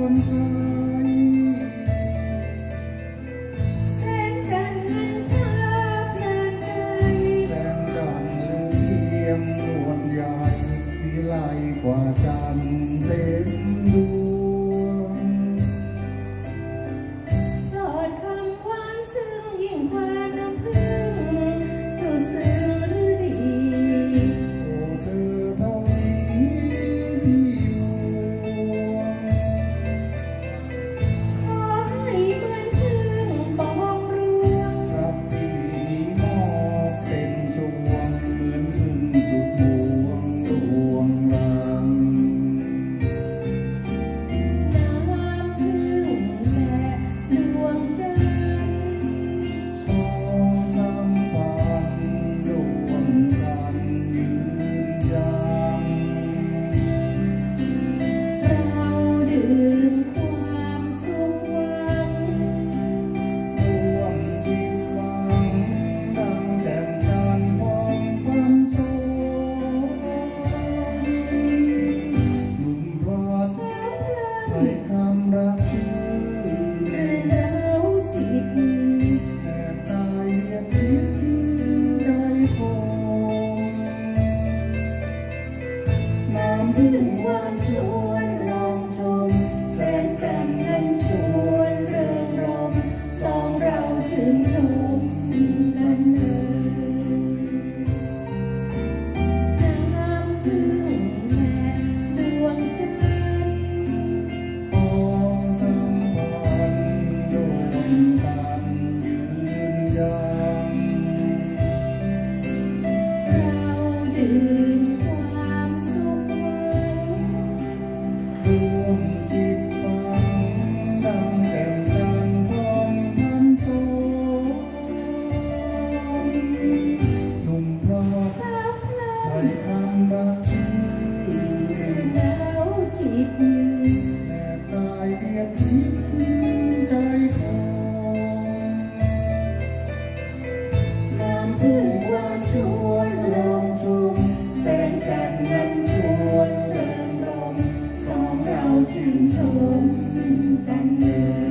วมไทยแสงจันนั้นภาพนานใจ แสงจันทร์ลือเทียมนวลใหญ่วิไลกว่าจันทร์เต ชมกันทร์